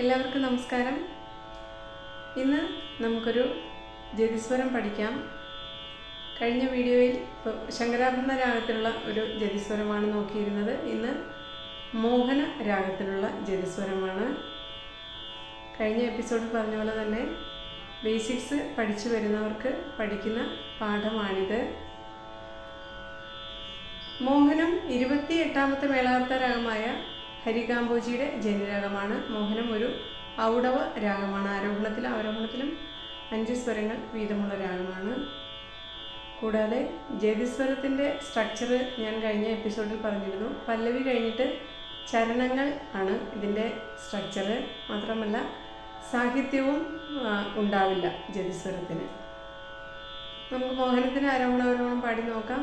എല്ലാവർക്കും നമസ്കാരം. ഇന്ന് നമുക്കൊരു ജതിസ്വരം പഠിക്കാം. കഴിഞ്ഞ വീഡിയോയിൽ ശങ്കരാഭരണ രാഗത്തിലുള്ള ഒരു ജതിസ്വരമാണ് നോക്കിയിരുന്നത്. ഇന്ന് മോഹന രാഗത്തിലുള്ള ജതിസ്വരമാണ്. കഴിഞ്ഞ എപ്പിസോഡിൽ പറഞ്ഞ പോലെ തന്നെ ബേസിക്സ് പഠിച്ചു വരുന്നവർക്ക് പഠിക്കുന്ന പാഠമാണിത്. മോഹനം ഇരുപത്തി എട്ടാമത്തെ മേളാർത്ഥ രാഗമായ ഹരികാംബോജിയുടെ ജനിരാഗമാണ്. മോഹനം ഒരു ഔടവ രാഗമാണ്. ആരോഹണത്തിലും അവരോഹണത്തിലും അഞ്ച് സ്വരങ്ങൾ വീതമുള്ള രാഗമാണ്. കൂടാതെ ജതിസ്വരത്തിന്റെ സ്ട്രക്ചർ ഞാൻ കഴിഞ്ഞ എപ്പിസോഡിൽ പറഞ്ഞിരുന്നു. പല്ലവി കഴിഞ്ഞിട്ട് ചരണങ്ങൾ ആണ് ഇതിന്റെ സ്ട്രക്ചർ മാത്രമല്ല സാഹിത്യവും ഉണ്ടാവില്ല ജതിസ്വരത്തിന് നമുക്ക് മോഹനത്തിന് ആരോഹണം പാടി നോക്കാം.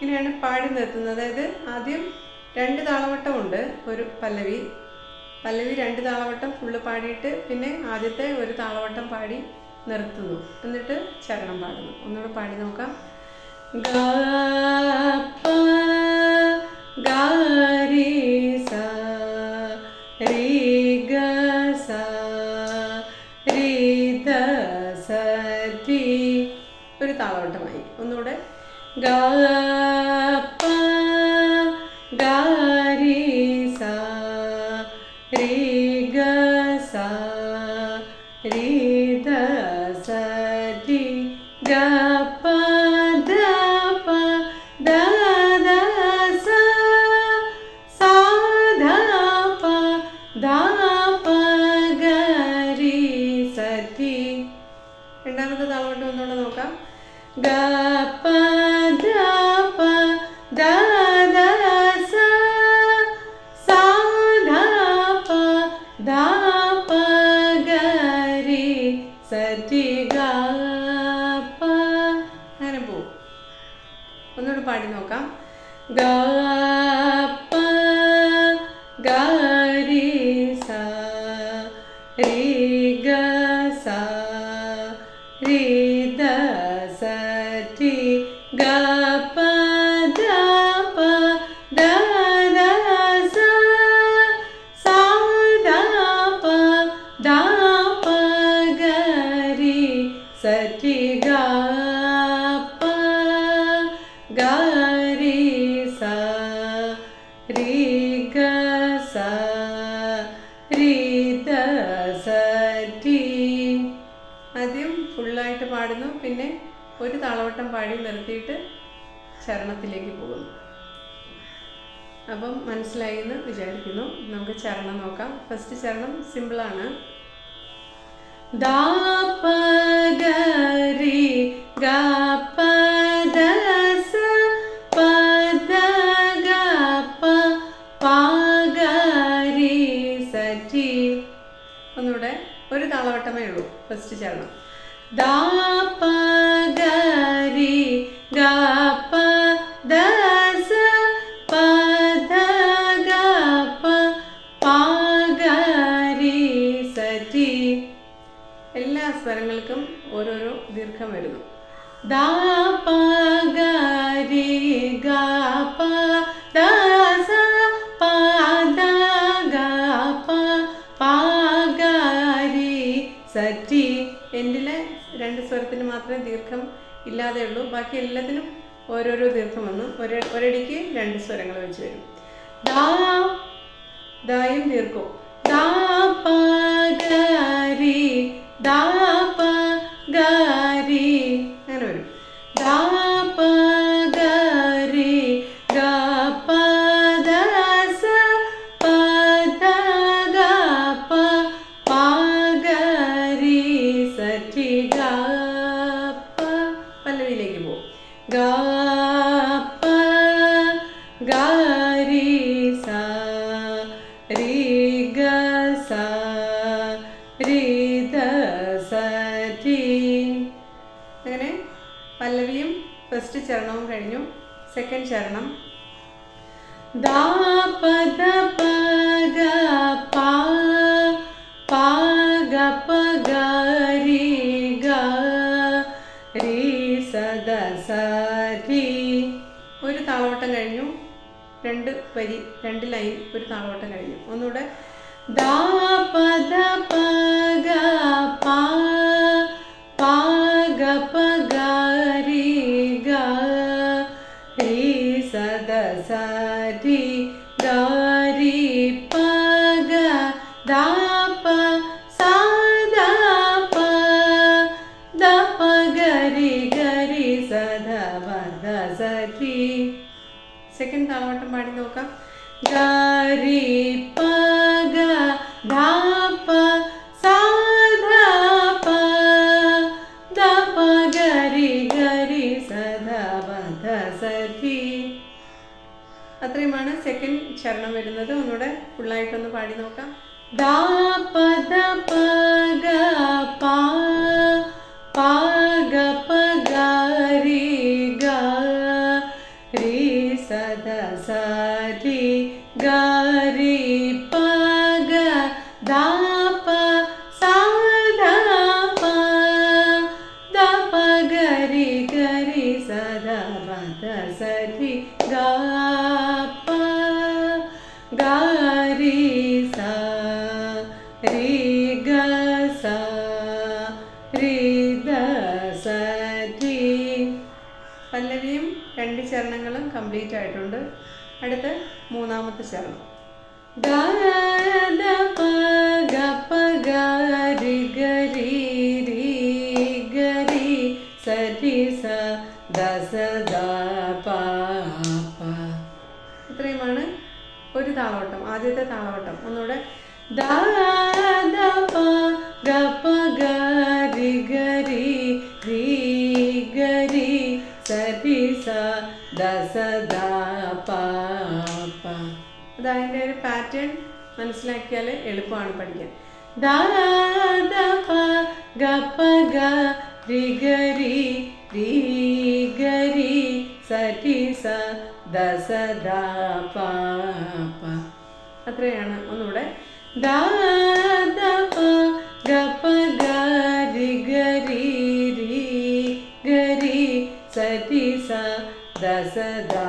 ഇങ്ങനെയാണ് പാടി നിർത്തുന്നത്. അതായത് ആദ്യം രണ്ട് താളവട്ടമുണ്ട് ഒരു പല്ലവി. പല്ലവി രണ്ട് താളവട്ടം ഫുള്ള് പാടിയിട്ട് പിന്നെ ആദ്യത്തെ ഒരു താളവട്ടം പാടി നിർത്തുന്നു. എന്നിട്ട് ചരണം പാടുന്നു. ഒന്നുകൂടെ പാടി നോക്കാം. ഗാരി ഗ ഒരു താളവട്ടമായി ഒന്നുകൂടെ. ഗ രി ആദ്യം ഫുള്ളായിട്ട് പാടുന്നു. പിന്നെ ഒരു താളവട്ടം പാടി നിർത്തിയിട്ട് ചരണത്തിലേക്ക് പോകുന്നു. അപ്പം മനസ്സിലായി എന്ന് വിചാരിക്കുന്നു. നമുക്ക് ചരണം നോക്കാം. ഫസ്റ്റ് ചരണം സിമ്പിളാണ് പ ഗ രി സ രി ഒന്നുകൂടെ ഒരു താളവട്ടമേ ഉള്ളൂ ഫസ്റ്റ് ചരണം. ദാ പ ഗ രി ഗ പ ധ സ പ ധ ഗ പ ഗ രി സ എൻഡിലെ രണ്ട് സ്വരത്തിന് മാത്രമേ ദീർഘം ഇല്ലാതെ ഉള്ളൂ. ബാക്കി എല്ലാത്തിനും ഓരോരോ ദീർഘം വന്ന്. ഒരേ ഒരടിക്ക് രണ്ട് സ്വരങ്ങൾ വെച്ച് വരും. ദാ ദായും ദീർഘവും. ദാ പ ഗരി ദാ പല്ലവിയും ഫസ്റ്റ് ചരണവും കഴിഞ്ഞു. സെക്കൻഡ് ചരണം. പദ പഗ പാ പാഗ സദ ഒരു താളോട്ടം കഴിഞ്ഞു. രണ്ട് വരി രണ്ട് ലൈൻ ഒരു താളോട്ടം കഴിഞ്ഞു. ഒന്നുകൂടെ. ദാ പദ പഗ പാ സെക്കൻഡ് താളവട്ടം പാടി നോക്കാം. ഗരി പഗ ധാ പ സാ ധാ പ ധ പ ഗരി ഗരി പ അത്രയുമാണ് സെക്കൻഡ് ചരണം വരുന്നത്. ഒന്നുകൂടെ ഫുള്ളായിട്ടൊന്ന് പാടി നോക്കാം. ദാ പദ പഗ പാ പാഗ ഗ രി പഗ ദാ പ സാ ധ പ ധ പ ഗ രി ഗ രി സ രി ഗ സ രി ഗ സ രി ധ സ പല്ലവിയും രണ്ട് ചരണങ്ങളും കംപ്ലീറ്റ് ആയിട്ടുണ്ട് അടുത്ത് മൂന്നാമത്തെ ചരണം ഇത്രയുമാണ് ഒരു താളവട്ടം ആദ്യത്തെ താളവട്ടം. ഒന്നുകൂടെ. ദ ദ പ ഗ പ ഗ രി ഗ രി രി ഗ സ സ ദ സ ദ പ പ അതതിന്റെ ഒരു പാറ്റേൺ മനസ്സിലാക്കിയാൽ എളുപ്പമാണ് പഠിക്കാൻ. ഗരി രി രി ഗ സ ദസ അത്രയാണ് ഒന്നുകൂടെ ദ ദ പ ഗ പ ഗ രി ഗരി രി രി സ ദസദാ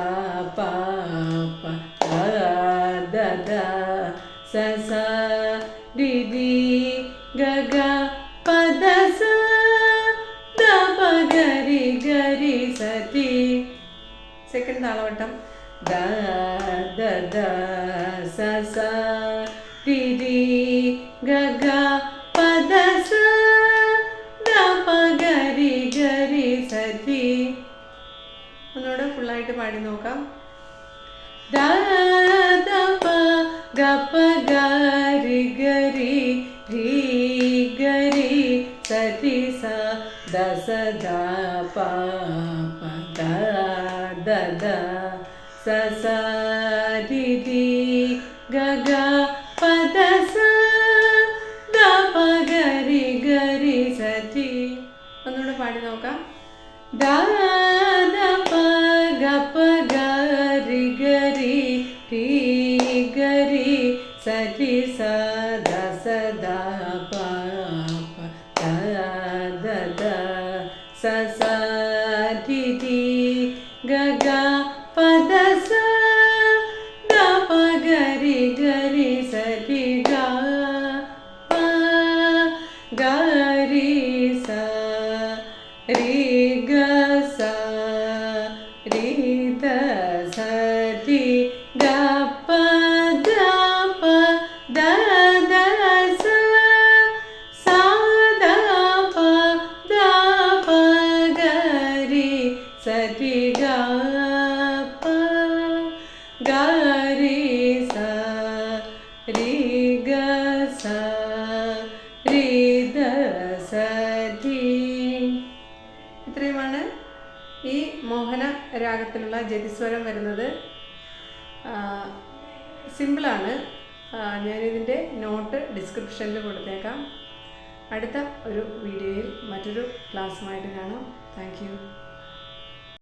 സ സെക്കൻഡ് താളവട്ടം ദ ദ ദ സ സ ടി ടി ഗ ഗ പ ദ സ. ദ പ ഗ രി ഗ രി സ ടി ഒന്നുകൂടെ ഫുള്ളായിട്ട് പാടി നോക്കാം. ദ ദ പ ഗ പ ഗ രി ഗ രി രി ഗ രി സ ടി സ ദ സ ദ പ. ദ ദ സ സ രി രി ഗ ഗ പ ദ സ ദ പ ഗ രി ഗ രി. ഒന്നുകൂടെ പാടി നോക്കാം. ദ ഗ സ ധി ഇത്രയുമാണ് ഈ മോഹന രാഗത്തിലുള്ള ജതിസ്വരം വരുന്നത്. സിമ്പിളാണ്. ഞാനിതിന്റെ നോട്ട് ഡിസ്ക്രിപ്ഷനിൽ കൊടുത്തേക്കാം. അടുത്ത ഒരു വീഡിയോയിൽ മറ്റൊരു ക്ലാസ്സുമായിട്ട് കാണാം. താങ്ക്